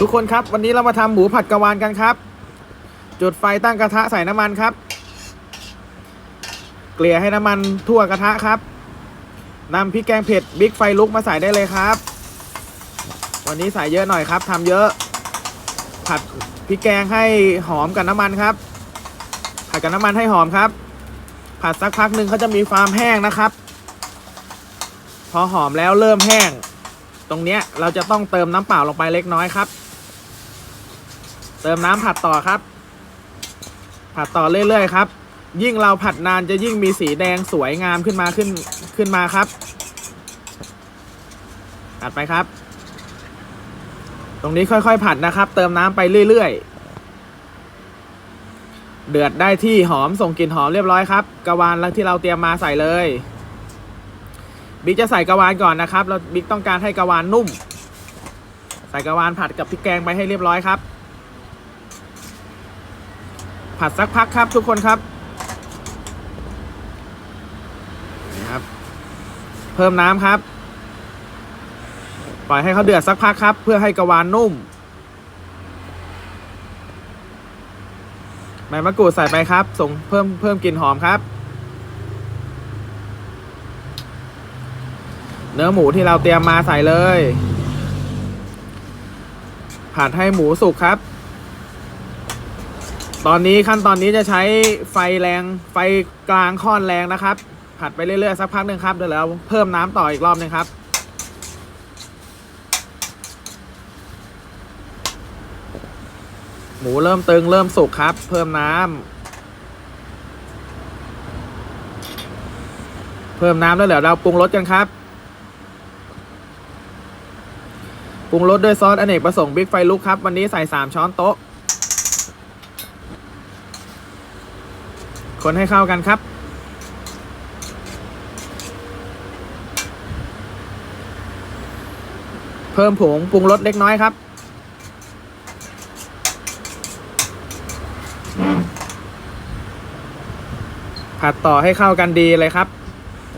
ทุกคนครับวันนี้เรามาทำหมูผัดกะวานกันครับ จุดไฟตั้งกระทะใส่น้ำมันครับ เกลี่ยให้น้ำมันทั่วกระทะครับนำพริกแกงเผ็ดบิ๊กไฟลุกมาใส่ได้เลยครับ วันนี้ใส่เยอะหน่อยครับทำเยอะ ผัดพริกแกงให้หอมกับน้ำมันครับ ผัดกับน้ำมันให้หอมครับ ผัดสักพักหนึ่งเขาจะมีความแห้งนะครับ พอหอมแล้วเริ่มแห้ง ตรงเนี้ยเราจะต้องเติมน้ำเปล่าลงไปเล็กน้อยครับ เติมน้ำผัดต่อครับ ผัดต่อเรื่อยๆครับ ยิ่งเราผัดนานจะยิ่งมีสีแดงสวยงามขึ้นมาขึ้นขึ้นมาครับผัดไปครับ ตรงนี้ค่อยๆ ผัดนะครับ เติมน้ำไปเรื่อยๆเดือดได้ที่หอมส่งกลิ่นหอมเรียบร้อยครับ กระวานที่เราเตรียมมาใส่เลย บิ๊กจะใส่กระวานก่อนนะครับ เราบิ๊กต้องการให้กระวานนุ่ม ใส่กระวานผัดกับพริกแกงไปให้เรียบร้อยครับ ผัดสักพักครับทุกคนครับนี่ครับ เพิ่มน้ำครับ ปล่อยให้เขาเดือดสักพักครับ เพื่อให้กระวานนุ่มใบมะกรูดใส่ไปครับส่งเพิ่มเพิ่มกลิ่นหอมครับ เนื้อหมูที่เราเตรียมมาใส่เลย ผัดให้หมูสุกครับ ตอนนี้ขั้นตอนนี้จะใช้ไฟแรงไฟกลางค่อนแรงนะครับ ผัดไปเรื่อยๆสักพักหนึ่งครับเดี๋ยวเราเพิ่มน้ำต่ออีกรอบหนึงครับหมูเริ่มตึงเริ่มสุกครับ เพิ่มน้ำเพิ่มน้ำแล้วเดี๋ยวเราปรุงรสกันครับ ปรุงรสด้วยซอสอเนกประสงค์บิ๊กไฟลุกครับ วันนี้ใส่ 3 ช้อนโต๊ะ คนให้เข้ากันครับ เพิ่มผงปรุงรสเล็กน้อยครับ ผัดต่อให้เข้ากันดีเลยครับ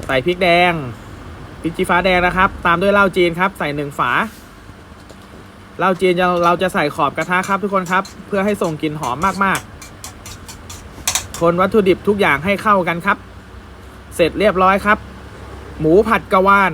ใส่พริกแดงพริกชี้ฟ้าแดงนะครับ ตามด้วยเหล้าจีนครับ ใส่หนึ่งฝา เหล้าจีนเราเราจะใส่ขอบกระทะครับทุกคนครับ เพื่อให้ส่งกลิ่นหอมมากๆ คนวัตถุดิบทุกอย่างให้เข้ากันครับ เสร็จเรียบร้อยครับ หมูผัดกะวาน